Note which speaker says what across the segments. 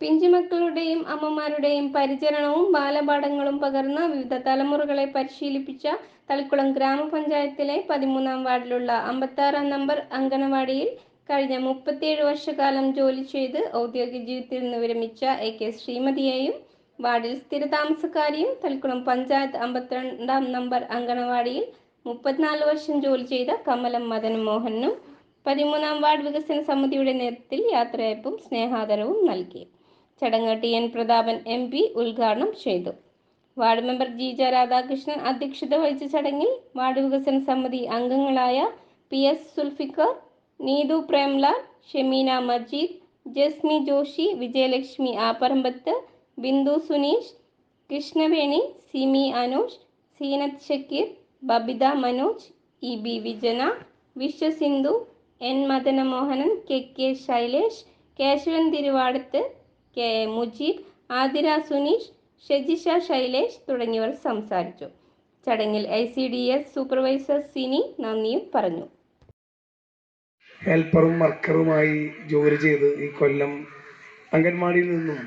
Speaker 1: പിഞ്ചുമക്കളുടെയും അമ്മമാരുടെയും പരിചരണവും ബാലപാഠങ്ങളും പകർന്ന വിവിധ തലമുറകളെ പരിശീലിപ്പിച്ച തളിക്കുളം ഗ്രാമപഞ്ചായത്തിലെ പതിമൂന്നാം വാർഡിലുള്ള അമ്പത്താറാം നമ്പർ അങ്കണവാടിയിൽ കഴിഞ്ഞ മുപ്പത്തിയേഴ് വർഷക്കാലം ജോലി ചെയ്ത് ഔദ്യോഗിക ജീവിതത്തിൽ നിന്ന് വിരമിച്ച എ കെ ശ്രീമതിയെയും വാർഡിൽ സ്ഥിരതാമസക്കാരിയും തളിക്കുളം പഞ്ചായത്ത് അമ്പത്തിരണ്ടാം നമ്പർ അങ്കണവാടിയിൽ മുപ്പത്തിനാല് വർഷം ജോലി ചെയ്ത കമലം മദൻ മോഹനും പതിമൂന്നാം വാർഡ് വികസന സമിതിയുടെ നേതൃത്വത്തിൽ യാത്രയപ്പും സ്നേഹാദരവും നൽകി. ചടങ്ങ് T N Prathapan M P ഉദ്ഘാടനം ചെയ്തു. വാർഡ് മെമ്പർ ജീജ രാധാകൃഷ്ണൻ അധ്യക്ഷത വഹിച്ച ചടങ്ങിൽ വാർഡ് വികസന സമിതി അംഗങ്ങളായ P S Sulfikar Neethu Premlal Shemeena Majeed Jasmi Joshi Vijayalakshmi Apparambath Bindu Suneesh Krishnaveni Simi Anoosh Seenath Shakkeer Babitha Manoj E B Vijana Viswasindhu N Madanamohanan K K Shailesh Kesavan Thiruvadath K A Mujeeb Athira Suneesh Shejisha Shailesh തുടങ്ങിയവർ സംസാരിച്ചു. ചടങ്ങിൽ I C D S supervisor Sini നന്ദിയും പറഞ്ഞു.
Speaker 2: ഹെൽപ്പറും വർക്കറുമായി ജോലി ചെയ്ത് ഈ കൊല്ലം അംഗൻവാടിയിൽ നിന്നും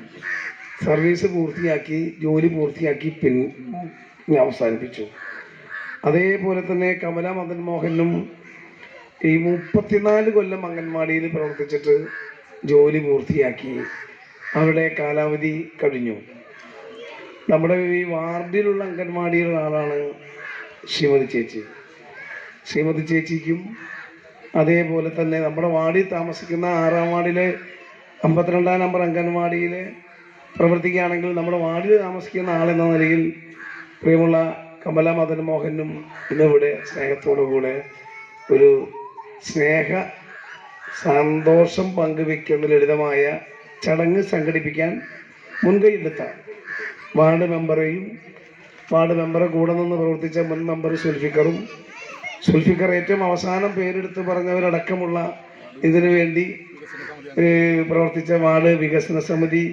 Speaker 2: service പൂർത്തിയാക്കി ജോലി പൂർത്തിയാക്കി പിൻ അവസാനിപ്പിച്ചു. അതേപോലെ തന്നെ കമല മദൻ മോഹനും ഈ മുപ്പത്തിനാല് കൊല്ലം അംഗൻവാടിയിൽ പ്രവർത്തിച്ചിട്ട് ജോലി പൂർത്തിയാക്കി. അവരുടെ കാലാവധി കഴിഞ്ഞു. നമ്മുടെ ഈ വാർഡിലുള്ള അംഗൻവാടിയിലുള്ള ആളാണ് ശ്രീമതി ചേച്ചി. ശ്രീമതി ചേച്ചിക്കും അതേപോലെ തന്നെ നമ്മുടെ വാർഡിൽ താമസിക്കുന്ന ആറാം വാർഡിലെ അമ്പത്തിരണ്ടാം നമ്പർ അംഗൻവാടിയിൽ പ്രവർത്തിക്കുകയാണെങ്കിൽ നമ്മുടെ വാർഡിൽ താമസിക്കുന്ന ആളെന്ന നിലയിൽ പ്രിയമുള്ള കമല മദൻ മോഹനും ഇന്നിവിടെ സ്നേഹത്തോടു കൂടെ ഒരു സ്നേഹ സന്തോഷം പങ്കുവെക്കുന്ന ലളിതമായ ചടങ്ങ് സംഘടിപ്പിക്കാൻ മുൻകൈയെടുത്ത വാർഡ് മെമ്പറെയും വാർഡ് മെമ്പറെ കൂടെ നിന്ന് പ്രവർത്തിച്ച മുൻ മെമ്പർ സുൽഫിക്കറും സുൽഫിക്കർ ഏറ്റവും അവസാനം പേരെടുത്ത് പറഞ്ഞവരടക്കമുള്ള ഇതിനു വേണ്ടി പ്രവർത്തിച്ച വാർഡ് വികസന സമിതി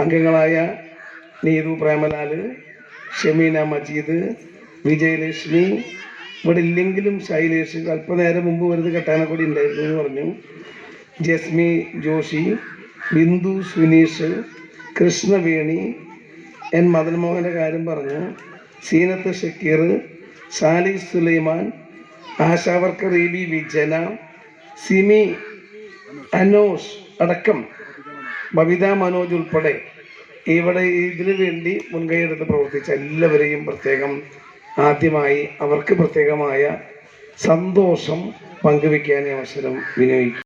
Speaker 2: അംഗങ്ങളായ നീതു പ്രേമലാൽ ഷമീന മജീദ് വിജയലക്ഷ്മി ഇവിടെ ഇല്ലെങ്കിലും ശൈലേഷ് അല്പനേരം മുമ്പ് വരുന്നത് കെട്ടാനക്കൂടി ഉണ്ടായിരുന്നു എന്ന് പറഞ്ഞു. ജസ്മി ജോഷി ബിന്ദു സുനീഷ് കൃഷ്ണവേണി എൻ മദൻമോഹന്റെ കാര്യം പറഞ്ഞു Seenath Shakir Sali Sulaiman ASHA worker E B Vijana Simi Anosh അടക്കം ബബിത മനോജ് ഉൾപ്പെടെ ഇവിടെ ഇതിനു വേണ്ടി മുൻകൈയെടുത്ത് പ്രവർത്തിച്ച എല്ലാവരെയും പ്രത്യേകം ആദ്യമായി അവർക്ക് പ്രത്യേകമായ സന്തോഷം പങ്കുവെക്കാൻ അവസരം വിനിയോഗിക്കും